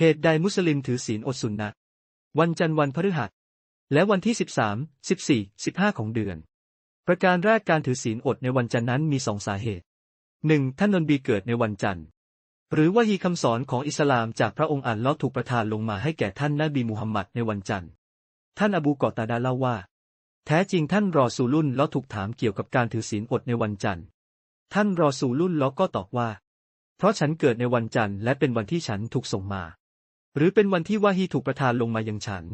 เหตุใดมุสลิมถือศีลอดสุนนะวันจันทร์วันพฤหัส และวันที่ 13 14 15 ของเดือน ประการแรกการถือศีลอดในวันจันทร์นั้นมีสองสาเหตุ 1. ท่านนบีเกิดในวันจันทร์ หรือว่าฮีคำสอนของอิสลามจากพระองค์อัลลอฮ์ถูกประทานลงมาให้แก่ท่านนบีมุฮัมมัดในวันจันทร์ ท่านอบูกอตาดาเล่าว่า แท้จริงท่านรอซูลุ่นล้อถูกถามเกี่ยวกับการถือศีลอดในวันจันทร์ ท่านรอซูลุ่นล้อก็ตอบว่า เพราะฉันเกิดในวันจันทร์และเป็นวันที่ฉันถูกส่งมา หรือเป็นวันที่วาฮีถูกประทานลงมายังฉัน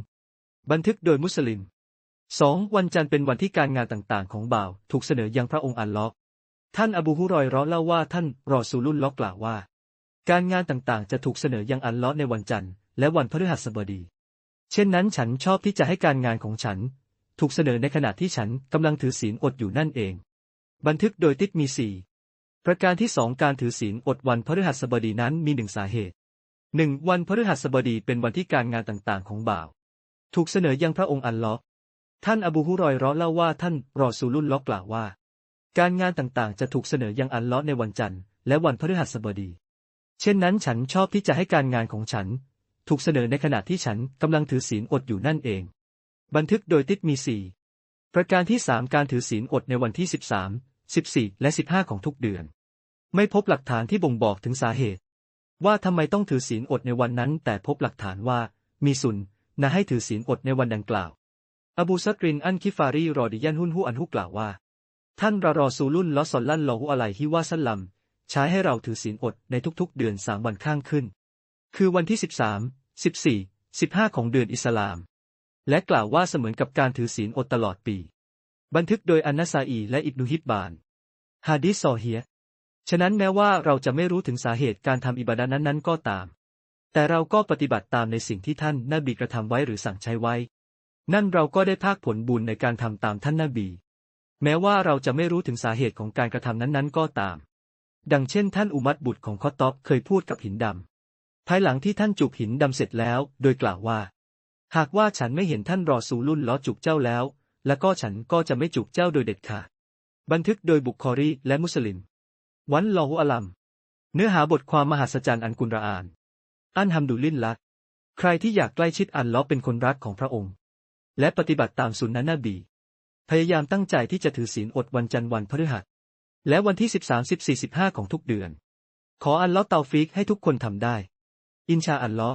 บันทึกโดยมุสลิม 2. วันจันทร์เป็นวันที่การงานต่างๆ ของบ่าว ถูกเสนอยังพระองค์อัลลอฮ์ท่านอบูฮุรอยร์เล่าว่าท่านรอซูลุลลอฮ์กล่าวว่า การงานต่างๆ จะถูกเสนอยังอัลลอฮ์ในวันจันทร์และวันพฤหัสบดี เช่นนั้นฉันชอบที่จะให้การงานของฉัน ถูกเสนอในขณะที่ฉันกำลังถือศีลอดอยู่นั่นเอง บันทึกโดยติดมีสี่ประการที่สองการถือศีลอดวันพฤหัสบดีนั้นมีหนึ่งสาเหตุ หนึ่งวันพฤหัสบดีเป็นวันที่การงานต่างๆ ของบ่าว ถูกเสนอยังพระองค์อัลลอฮ์ท่านอบูฮุรอยราะห์เล่าว่าท่านรอซูลุลลอฮ์กล่าวว่า การงานต่างๆ จะถูกเสนอยังอัลลอฮ์ในวันจันทร์และวันพฤหัสบดี เช่นนั้นฉันชอบที่จะให้การงานของฉัน ถูกเสนอในขณะที่ฉันกำลังถือศีลอดอยู่นั่นเอง บันทึกโดยติดมีสี่ประการที่สามการถือศีลอดในวันที่สิบสามสิบสี่และสิบห้าของทุกเดือน ไม่พบหลักฐานที่บ่งบอกถึงสาเหตุ ว่าทำไมต้องถือศีลอดในวันนั้น แต่พบหลักฐานว่า มีสุนนะให้ถือศีลอดในวันดังกล่าว อบูซักรินอันคิฟารีรอดิยันฮุนฮุอันฮุกล่าวว่า ท่านรารอซูลุนลอสอลลันลอฮุอะลัยฮิวาสัลลัมใช้ให้เราถือศีลอดในทุกๆ เดือนสามวันข้างขึ้น คือวันที่13 14 15ของเดือนอิสลาม และกล่าวว่าเสมือนกับการถือศีลอดตลอดปี บันทึกโดยอันนาซาอีและอิบนุฮิบบานฮาดิสซอเฮีย ฉะนั้นแม้ว่าเราจะไม่รู้ถึงสาเหตุการทำอิบาดะห์นั้นๆ ก็ตาม แต่เราก็ปฏิบัติตามในสิ่งที่ท่านนบีกระทำไว้หรือสั่งใช้ไว้ นั่นเราก็ได้ภาคผลบุญในการทำตามท่านนบี แม้ว่าเราจะไม่รู้ถึงสาเหตุของการกระทำนั้นๆ ก็ตาม ดังเช่น ท่านอุมัดบุตรของคอตอบเคยพูดกับหินดำภายหลังที่ท่านจุกหินดำเสร็จแล้ว โดยกล่าวว่า หากว่าฉันไม่เห็นท่านรอซูลุ่นล้อจุกเจ้าแล้ว แล้วก็ฉันก็จะไม่จุกเจ้าโดยเด็ดขาดบันทึกโดยบุคคอรีและมุสลิม วันลอฮุอัลัม เนื้อหาบทความมหัศจรรย์อันกุรอาน อันฮัมดุลิลละใครที่อยากใกล้ชิดอัลลอฮ์เป็นคนรักของพระองค์ และปฏิบัติตามสุนนะนบี พยายามตั้งใจที่จะถือศีลอดวันจันทร์วันพฤหัส และวันที่ 13 14 15 ของทุกเดือน ขออัลลอฮ์เตาฟิกให้ทุกคนทำได้ อินชาอัลลอฮ์